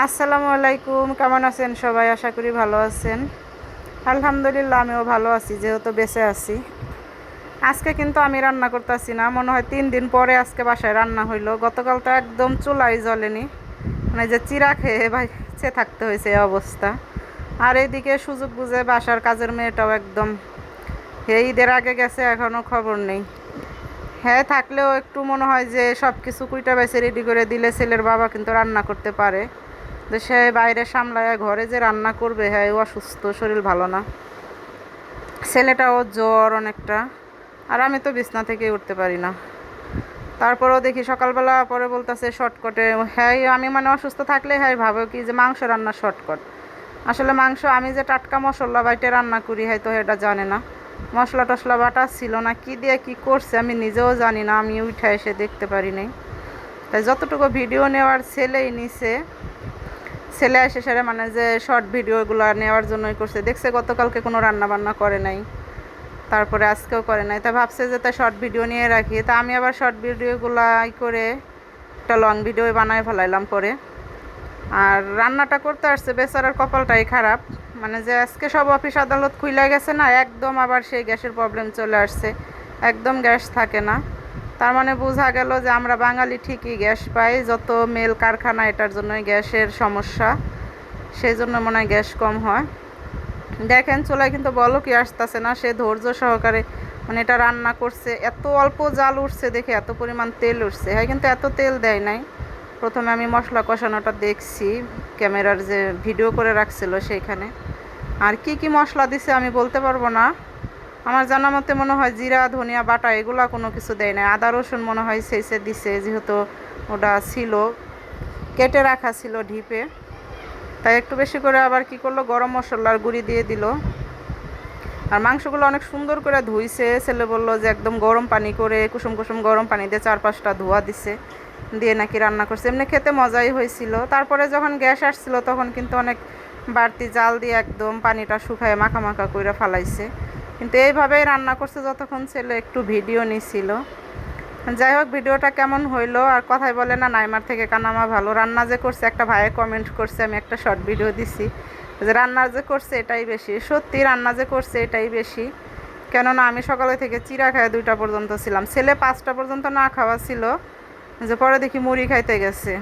আসসালামু আলাইকুম, কেমন আছেন সবাই? আশা করি ভালো আছেন। আলহামদুলিল্লাহ, আমিও ভালো আছি, যেহেতু বেঁচে আছি। আজকে কিন্তু আমি রান্না করতেছি না, মনে হয় তিন দিন পরে আজকে বাসায় রান্না হইল। গতকাল তো একদম চুলাই জ্বলেনি। মানে যে চিরা খেয়ে বাইচে থাকতে হয়েছে এই অবস্থা। আর এইদিকে সুযোগ বুঝে বাসার কাজের মেয়েটাও একদম, হে ঈদের আগে গেছে এখনও খবর নেই। হ্যাঁ থাকলেও একটু মনে হয় যে সব কিছু কুইটা বেছে রেডি করে দিলে ছেলের বাবা কিন্তু রান্না করতে পারে। সে বাইরে সামলায় ঘরে যে রান্না করবে হ্যাঁ ও অসুস্থ, শরীর ভালো না। ছেলেটাও জ্বর অনেকটা, আর আমি তো বিছনা থেকে উঠতে পারি না। তারপরেও দেখি সকালবেলা পরে বলতেছে শর্টকটে হ্যাঁ আমি মানে অসুস্থ থাকলে হ্যাঁ ভাবে কি যে মাংস রান্না শর্টকট আসলে মাংস, আমি যে টাটকা মশলা বাইটে রান্না করি, হয়তো এটা জানে না। মশলা টশলা বাটা ছিল না, কি দিয়ে কি করছে আমি নিজেও জানি না, আমি উঠে এসে দেখতে পারি নাই। তাই যতটুকু ভিডিও নেওয়ার ছেলেই নিছে ছেলে এসে সেরে মানে যে শর্ট ভিডিওগুলো নেওয়ার জন্যই করছে। দেখছে গতকালকে কোনো রান্না বান্না করে নাই, তারপরে আজকেও করে নাই। তা ভাবছে যে তা শর্ট ভিডিও নিয়ে রাখি। তা আমি আবার শর্ট ভিডিওগুলো ই করে একটা লং ভিডিও বানায় ফেলাইলাম পরে। আর রান্নাটা করতে আসছে, বেচারার কপালটাই খারাপ। মানে যে আজকে সব অফিস আদালত খুলে গেছে না, একদম আবার সেই গ্যাসের প্রবলেম চলে আসছে। একদম গ্যাস থাকে না। তার মানে বোঝা গেল যে আমরা বাঙালি ঠিকই গ্যাস পাই, যত মেল কারখানা এটার জন্যই গ্যাসের সমস্যা, সেই জন্য মনে হয় গ্যাস কম হয়। দেখেন, চুলায় কিন্তু বলো কি আসতেছে না, সে ধৈর্য সহকারে মানে এটা রান্না করছে, এত অল্প জাল উঠছে দেখে, এত পরিমাণ তেল উঠছে। হ্যাঁ কিন্তু এত তেল দেয় নাই। প্রথমে আমি মশলা কষানোটা দেখছি, ক্যামেরার যে ভিডিও করে রাখছিল সেইখানে। আর কি কি মশলা দিছে আমি বলতে পারব না। আমার জানা মতে মনে হয় জিরা, ধনিয়া, বাটা এগুলা কোনো কিছু দেয় না আদা, রসুন মনে হয় সেইসে দিছে, যেহেতু ওটা ছিল, কেটে রাখা ছিল ঢিপে। তাই একটু বেশি করে আবার কি করল? গরম মশলার গুঁড়ি দিয়ে দিল। আর মাংসগুলো অনেক সুন্দর করে ধুইছে। ছেলে বলল যে একদম গরম পানি করে, কুসুম কুসুম গরম পানি দিয়ে চার পাঁচটা ধোয়া দিছে, দিয়ে নাকি রান্না করছে। এমনি খেতে মজাই হয়েছিল। তারপরে যখন গ্যাস আসছিল, তখন কিন্তু অনেক বাড়তি জাল দিয়ে একদম পানিটা শুকায় মাখা মাখা করে ফালাইছে। কিন্তু এইভাবেই রান্না করছে যতক্ষণ ছেলে একটু ভিডিও নিছিল। যাই হোক, ভিডিওটা কেমন হইল আর কথাই বলে না, নাইমার থেকে কানামা ভালো রান্না যে করছে, একটা ভাইয়ে কমেন্ট করছে, আমি একটা শর্ট ভিডিও দিছি। যে রান্না যে করছে, এটাই বেশি। সত্যি রান্না যে করছে, এটাই বেশি। কেননা আমি সকালে থেকে চিরা খায় দুইটা পর্যন্ত ছিলাম। ছেলে পাঁচটা পর্যন্ত না খাওয়া ছিল, যে পরে দেখি মুড়ি খাইতে গেছে।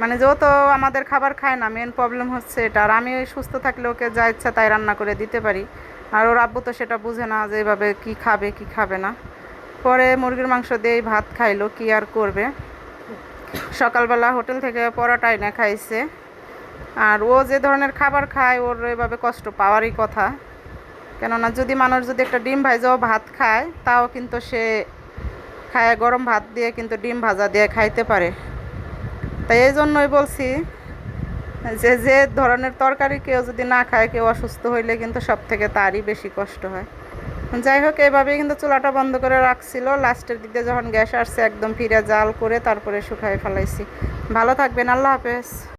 মানে যেও তো আমাদের খাবার খায় না মেন প্রবলেম হচ্ছে এটা। আর আমি সুস্থ থাকলে ওকে যা ইচ্ছা তাই রান্না করে দিতে পারি। আর ওর আব্বু তো সেটা বুঝে না যে এভাবে কী খাবে, কি খাবে না। পরে মুরগির মাংস দিয়েই ভাত খাইলো, কি আর করবে। সকালবেলা হোটেল থেকে পরোটা এনে খাইছে। আর ও যে ধরনের খাবার খায়, ওর এভাবে কষ্ট পাওয়ারই কথা। কেননা যদি মানুষ যদি একটা ডিম ভাইজাও ভাত খায়, তাও কিন্তু সে খায় গরম ভাত দিয়ে কিন্তু ডিম ভাজা দিয়ে খাইতে পারে। তাই এই জন্যই বলছি যে যে ধরনের তরকারি কেউ যদি না খায়, কেউ অসুস্থ হইলে কিন্তু সব থেকে তারই বেশি কষ্ট হয়। যাই হোক, এভাবেই কিন্তু চুলাটা বন্ধ করে রাখছিল। লাস্টের দিকে যখন গ্যাস আসছে, একদম ফিরে জাল করে তারপরে শুকায় ফেলাইছি। ভালো থাকবেন, আল্লাহ হাফেজ।